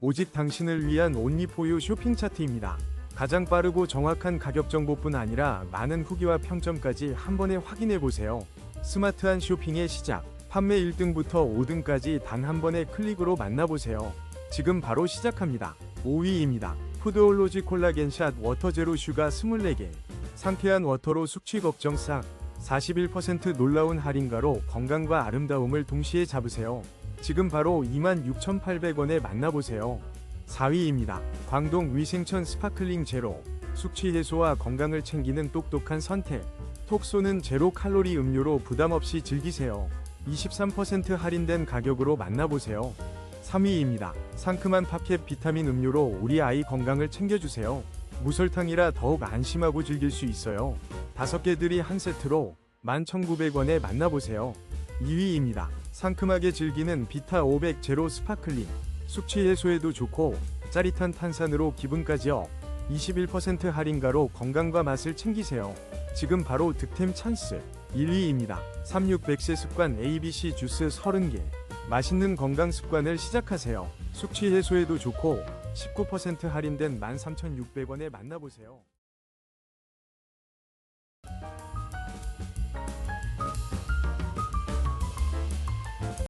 오직 당신을 위한 온리포유 쇼핑 차트입니다. 가장 빠르고 정확한 가격 정보뿐 아니라 많은 후기와 평점까지 한 번에 확인해 보세요. 스마트한 쇼핑의 시작. 판매 1등부터 5등까지 단 한 번의 클릭으로 만나보세요. 지금 바로 시작합니다. 5위입니다. 푸드올로지 콜라겐샷 워터 제로 슈가 24개. 상쾌한 워터로 숙취 걱정 싹. 41% 놀라운 할인가로 건강과 아름다움을 동시에 잡으세요. 지금 바로 26,800원에 만나보세요. 4위입니다. 광동 위생천 스파클링 제로. 숙취 해소와 건강을 챙기는 똑똑한 선택. 톡 쏘는 제로 칼로리 음료로 부담 없이 즐기세요. 23% 할인된 가격으로 만나보세요. 3위입니다. 상큼한 팝캡 비타민 음료로 우리 아이 건강을 챙겨주세요. 무설탕이라 더욱 안심하고 즐길 수 있어요. 5개들이 한 세트로 11,900원에 만나보세요. 2위입니다. 상큼하게 즐기는 비타 500 제로 스파클링. 숙취 해소에도 좋고 짜릿한 탄산으로 기분까지 업. 21% 할인가로 건강과 맛을 챙기세요. 지금 바로 득템 찬스. 1위입니다. 3600세 습관 ABC 주스 30개. 맛있는 건강 습관을 시작하세요. 숙취 해소에도 좋고 19% 할인된 13,600원에 만나보세요.